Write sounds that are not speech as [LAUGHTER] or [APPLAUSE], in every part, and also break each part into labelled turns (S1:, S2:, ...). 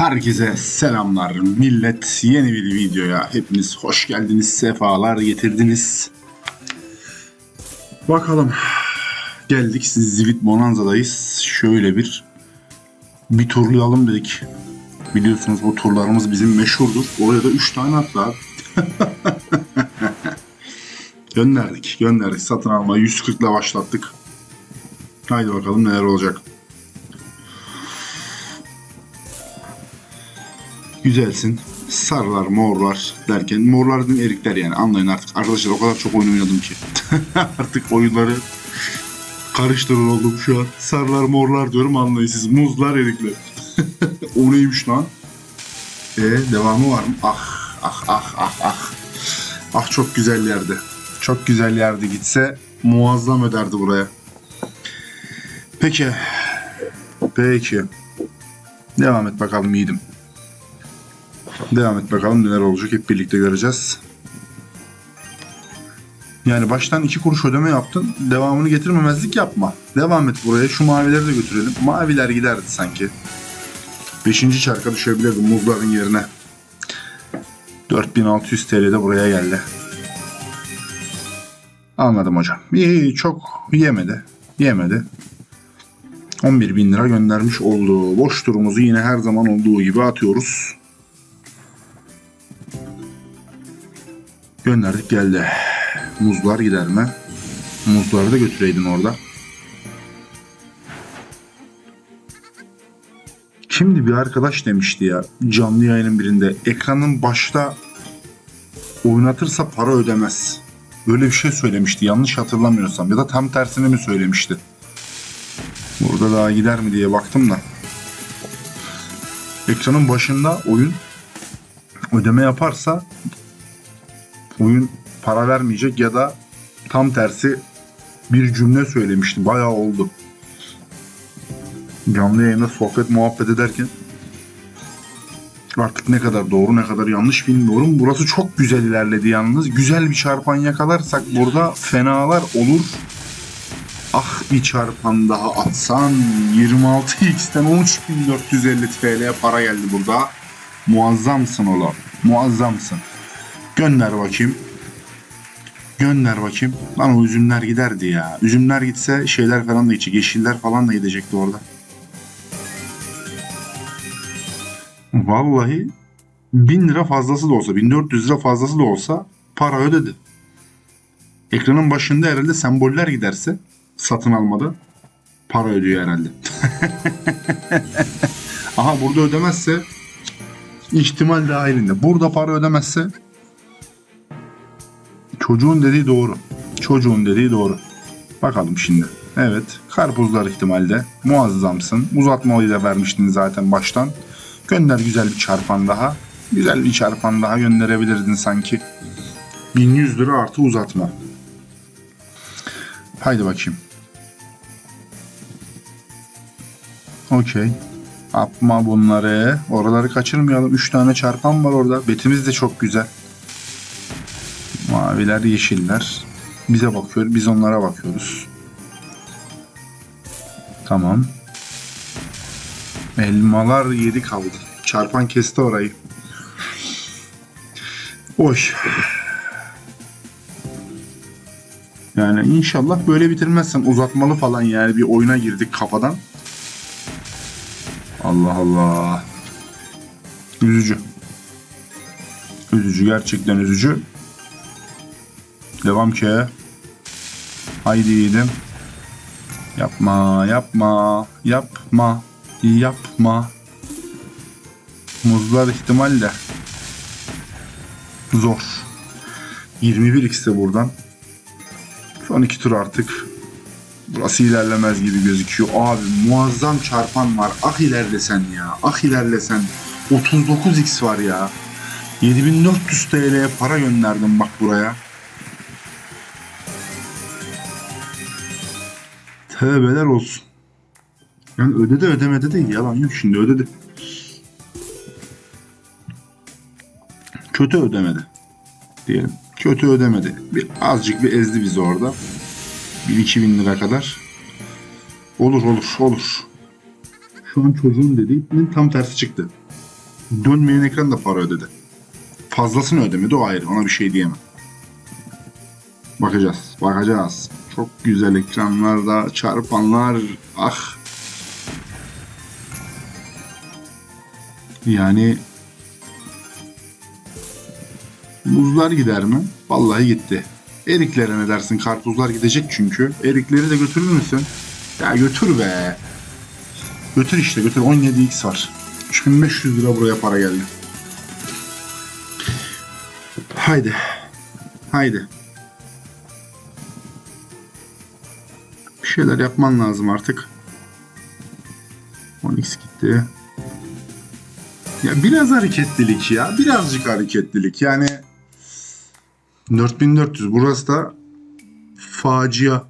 S1: Herkese selamlar millet. Yeni bir videoya hepiniz hoş geldiniz. Sefalar getirdiniz. Bakalım. Geldik Zivit Bonanza'dayız. Şöyle bir bir turlayalım dedik. Biliyorsunuz bu turlarımız bizim meşhurdur. Oraya da 3 tane hatta. [LAUGHS] gönderdik. Gönderdik. Satın alma 140 ile başlattık. Haydi bakalım neler olacak. Güzelsin. Sarılar, morlar derken morlar dedim erikler yani anlayın artık. Arkadaşlar o kadar çok oyun oynadım ki. [LAUGHS] artık oyunları karıştırır oldum şu an. Sarılar, morlar diyorum anlayın siz. Muzlar, erikler. [LAUGHS] o neymiş lan? E devamı var mı? Ah, ah, ah, ah, ah. Ah çok güzel yerde. Çok güzel yerde gitse muazzam öderdi buraya. Peki. Peki. Devam et bakalım yiğidim. Devam et bakalım neler olacak hep birlikte göreceğiz. Yani baştan iki kuruş ödeme yaptın. Devamını getirmemezlik yapma. Devam et buraya. Şu mavileri de götürelim. Maviler giderdi sanki. Beşinci çarka düşebilirdi muzların yerine. 4600 TL de buraya geldi. Anladım hocam. İyi çok yemedi. Yemedi. 11 bin lira göndermiş oldu. Boş turumuzu yine her zaman olduğu gibi atıyoruz. Gönderdik geldi. Muzlar gider mi? Muzları da götüreydin orada. Şimdi bir arkadaş demişti ya canlı yayının birinde ekranın başta oynatırsa para ödemez. Böyle bir şey söylemişti yanlış hatırlamıyorsam ya da tam tersini mi söylemişti. Burada daha gider mi diye baktım da. Ekranın başında oyun ödeme yaparsa oyun para vermeyecek ya da tam tersi bir cümle söylemişti. Bayağı oldu. Canlı yayında sohbet muhabbet ederken artık ne kadar doğru ne kadar yanlış bilmiyorum. Burası çok güzel ilerledi yalnız. Güzel bir çarpan yakalarsak burada fenalar olur. Ah bir çarpan daha atsan 26x'ten 13450 TL para geldi burada. Muazzamsın oğlum. Muazzamsın. Gönder bakayım. Gönder bakayım. Lan o üzümler giderdi ya. Üzümler gitse şeyler falan da gidecek. Yeşiller falan da gidecekti orada. Vallahi 1000 lira fazlası da olsa, 1400 lira fazlası da olsa para ödedi. Ekranın başında herhalde semboller giderse satın almada para ödüyor herhalde. [LAUGHS] Aha burada ödemezse ihtimal dahilinde. Burada para ödemezse çocuğun dediği doğru. Çocuğun dediği doğru. Bakalım şimdi. Evet. Karpuzlar ihtimalde. Muazzamsın. Uzatmalıyı da vermiştin zaten baştan. Gönder güzel bir çarpan daha. Güzel bir çarpan daha gönderebilirdin sanki. 1100 lira artı uzatma. Haydi bakayım. Okey. Yapma bunları. Oraları kaçırmayalım. 3 tane çarpan var orada. Betimiz de çok güzel. Maviler, yeşiller. Bize bakıyor. Biz onlara bakıyoruz. Tamam. Elmalar yedi kaldı. Çarpan kesti orayı. Oy. Yani inşallah böyle bitirmezsen uzatmalı falan yani bir oyuna girdik kafadan. Allah Allah. Üzücü. Üzücü gerçekten üzücü. Devam ki. Haydi yiğidim. Yapma, yapma, yapma, yapma. Muzlar ihtimal de. Zor. 21 x'te buradan. Son iki tur artık. Burası ilerlemez gibi gözüküyor. Abi muazzam çarpan var. Ah ilerlesen ya. Ah ilerlesen. 39x var ya. 7400 TL'ye para gönderdim bak buraya. Tövbeler olsun. Yani ödedi ödemedi değil yalan yok şimdi ödedi. Kötü ödemedi diyelim. Kötü ödemedi. Bir azıcık bir ezdi bizi orada. 1000-2000 lira kadar. Olur olur olur. Şu an çocuğun dediğinin tam tersi çıktı. Dönmeyen ekran da para ödedi. Fazlasını ödemedi o ayrı. Ona bir şey diyemem. Bakacağız. Bakacağız. Çok güzel ekranlarda çarpanlar. Ah. Yani muzlar gider mi? Vallahi gitti. Eriklere ne dersin? Karpuzlar gidecek çünkü. Erikleri de götürür müsün? Ya götür be. Götür işte götür. 17x var. 3500 lira buraya para geldi. Haydi. Haydi. Bir şeyler yapman lazım artık. 10x gitti. Ya biraz hareketlilik ya. Birazcık hareketlilik. Yani 4400 burası da facia.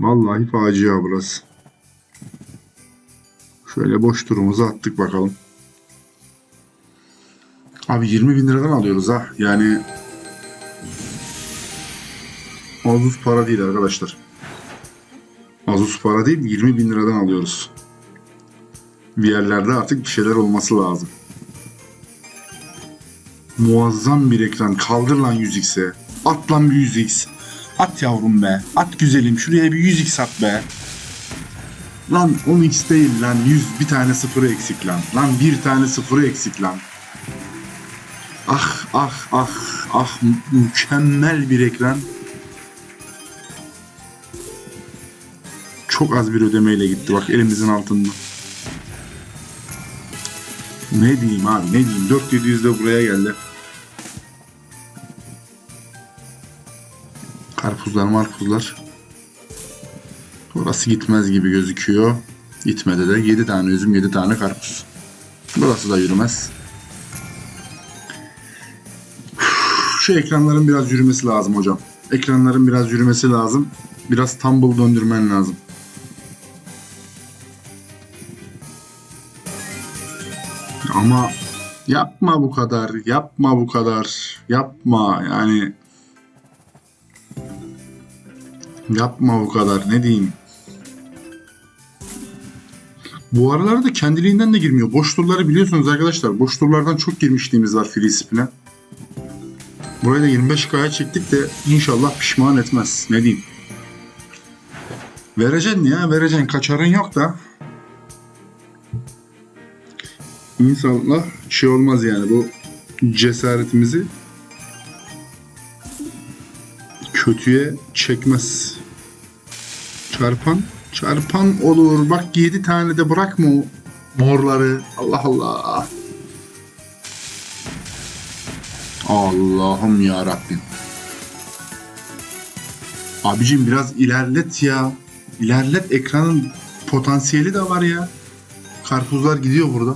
S1: Vallahi facia burası. Şöyle boş turumuzu attık bakalım. Abi 20 bin liradan alıyoruz ha. Yani az para değil arkadaşlar. Az para değil 20 bin liradan alıyoruz. Bir yerlerde artık bir şeyler olması lazım. Muazzam bir ekran. Kaldır lan 100x'e. At lan bir 100x. At yavrum be. At güzelim. Şuraya bir 100x at be. Lan 10x değil lan 100 bir tane sıfırı eksik lan. Lan bir tane sıfırı eksik lan. Ah ah ah ah mü- mükemmel bir ekran. Çok az bir ödemeyle gitti bak elimizin altında. Ne diyeyim abi ne diyeyim 4700 de buraya geldi. Karpuzlar marpuzlar. Orası gitmez gibi gözüküyor. Gitmedi de 7 tane üzüm 7 tane karpuz. Burası da yürümez. Şu ekranların biraz yürümesi lazım hocam. Ekranların biraz yürümesi lazım. Biraz tumble döndürmen lazım. Ama yapma bu kadar, yapma bu kadar, yapma yani. Yapma bu kadar ne diyeyim. Bu aralarda kendiliğinden de girmiyor. Boş turları biliyorsunuz arkadaşlar. Boş turlardan çok girmişliğimiz var free spin'e. Burayı da 25K'ya çektik de inşallah pişman etmez. Ne diyeyim. Vereceksin ya vereceksin. Kaçarın yok da. İnşallah şey olmaz yani bu cesaretimizi kötüye çekmez. Çarpan çarpan olur. Bak 7 tane de bırakma o morları. Allah Allah. Allah'ım ya Rabbim. Abicim biraz ilerlet ya. İlerlet ekranın potansiyeli de var ya. Karpuzlar gidiyor burada.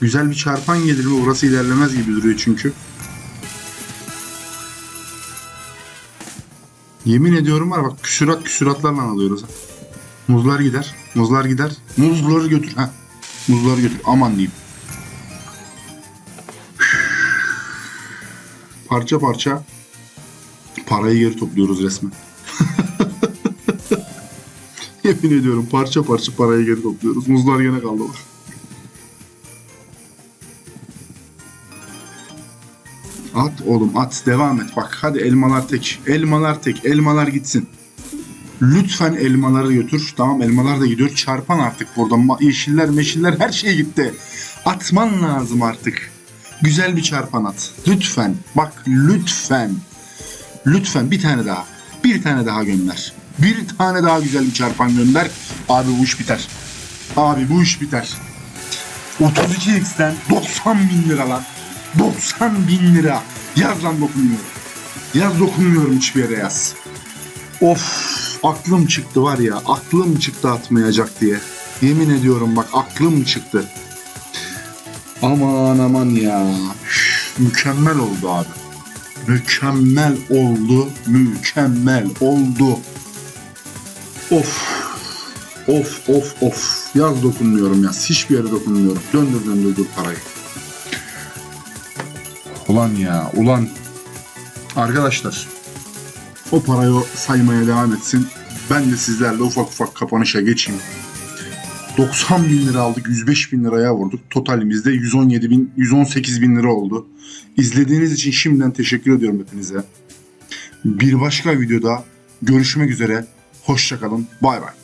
S1: Güzel bir çarpan gelir mi? Orası ilerlemez gibi duruyor çünkü. Yemin ediyorum var bak küsurat küsuratlarla alıyoruz. Muzlar gider. Muzlar gider. Muzları götür. Ha. Muzları götür. Aman diyeyim. Parça parça parayı geri topluyoruz resmen. [LAUGHS] Yemin ediyorum parça parça parayı geri topluyoruz. Muzlar gene kaldı. At oğlum at devam et bak hadi elmalar tek elmalar tek elmalar gitsin. Lütfen elmaları götür. Tamam elmalar da gidiyor. Çarpan artık burada. Ma- Yeşiller meşiller her şey gitti. Atman lazım artık. Güzel bir çarpan at. Lütfen. Bak lütfen. Lütfen bir tane daha. Bir tane daha gönder. Bir tane daha güzel bir çarpan gönder. Abi bu iş biter. Abi bu iş biter. 32x'ten 90 bin lira lan. 90 bin lira. Yaz lan dokunmuyorum. Yaz dokunmuyorum hiçbir yere yaz. Of aklım çıktı var ya aklım çıktı atmayacak diye. Yemin ediyorum bak aklım çıktı. Aman aman ya. Üf, Mükemmel oldu abi. Mükemmel oldu. Mükemmel oldu. Of. Of of of. Yaz dokunmuyorum yaz. Hiçbir yere dokunmuyorum. Döndür döndür dur parayı. Ulan ya ulan. Arkadaşlar o parayı saymaya devam etsin. Ben de sizlerle ufak ufak kapanışa geçeyim. 90 bin lira aldık 105 bin liraya vurduk. Totalimizde 117 bin 118 bin lira oldu. İzlediğiniz için şimdiden teşekkür ediyorum hepinize. Bir başka videoda görüşmek üzere. Hoşçakalın. Bay bay.